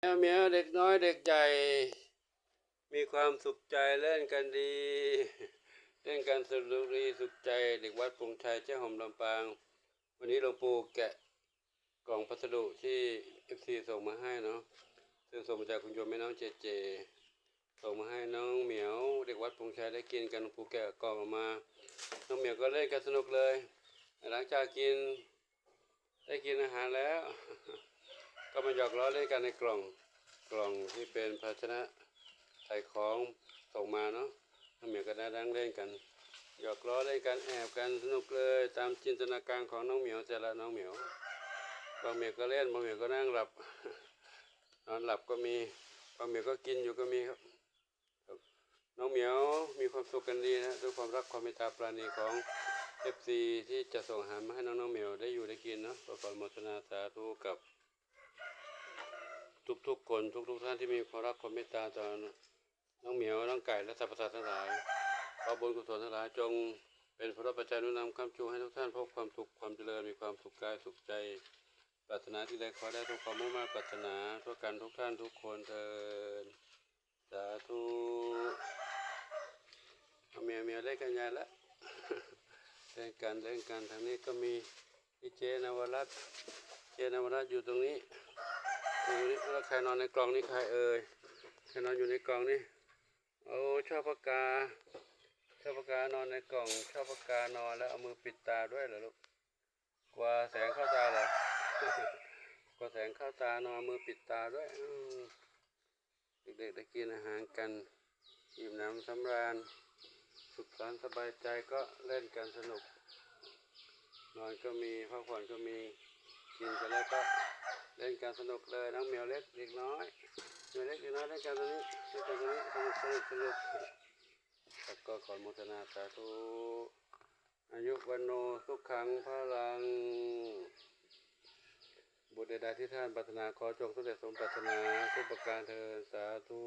แมวเหมียวเด็กน้อยเด็กใหญ่ มีความสุขใจเล่นกันดี เล่นกันสนุกดีสุขใจเด็กวัดปรุงชัยเจ้าหอมลำปาง วันนี้หลวงปู่แกะกล่องพัสดุที่เอฟซีส่งมาให้เนาะซึ่งส่งมาจากคุณโยมแม่น้องเจเจ ส่งมาให้น้องเหมียว เด็กวัดปงชัยได้กินกันหลวงปู่แกะกล่องออกมา น้องเหมียวก็เล่นกันสนุกเลย หลังจากกิน ได้กินอาหารแล้ว ก็มาหยอกล้อเล่นกันในกล่องกล่องที่เป็นภาชนะใส่ของส่งมาเนาะน้องเหมียวก็ได้นั่งเล่นกันหยอกล้อเล่นกันแอบกันสนุกเลยตามจินตนาการของน้องเหมียวแต่ละน้องเหมียวบางเหมียวก็เล่นบางเหมียวก็นั่งหลับนอนหลับก็มีบางเหมียวก็กินอยู่ก็มีครับ น้องเหมียวมีความสุขกันดีนะด้วยความรักความเมตตาปราณีของเอฟซีที่จะส่งอาหารมาให้น้องน้องเหมียวได้อยู่ได้กินเนาะก็ขออนุโมทนาสาธุกับ ทุกๆ คนทุกๆท่านที่มีความรักความเมตตาต่อน้องเหมียวน้องไก่และสรรพสัตว์ทั้งหลายขอบุญกุศลทั้งหลายจงเป็นพระปัจจัยนุนำคำชูให้ทุกท่านพบความสุขความเจริญมีความสุขกายสุขใจปรารถนาที่ใดขอได้ทุกความมุ่งมั่นปรารถนาทั่วกันทุกท่านทุกคนเถิดสาธุเอาเมียเมียเล่นกันใหญ่ละเล่นกันเล่นกันทางนี้ก็มีพี่เจนวรัตเจนวรัตอยู่ตรงนี้ แล้วใครนอนในกล่องนี่ใครเอ่ยใครนอนอยู่ในกล่องนี่โอ้ชอบปากกาชอบปากกานอนในกล่องชอบปากกานอนแล้วเอามือปิดตาด้วยเหรอลูกกลัวแสงเข้าตาเหรอกลัวแสงเข้าตานอนมือปิดตาด้วยเด็กๆได้กินอาหารกันอิ่มหนำสำราญสุขสันต์สบายใจก็เล่นกันสนุก นอนก็มีพักผ่อนก็มีกินกันแล้วก็ การสนุกเลยน้องเหมียวเล็กเด็กน้อยเหมียวเล็กเด็กน้อยเล่นการตรงนี้เล่นการตรงนี้สนุกสนุกสนุกแล้วก็ขออนุโมทนาสาธุอายุวันโนสุขังพลัง บุตรใดๆที่ท่านปรารถนาขอจงสำเร็จสมปรารถนาทุกประการเถิดสาธุ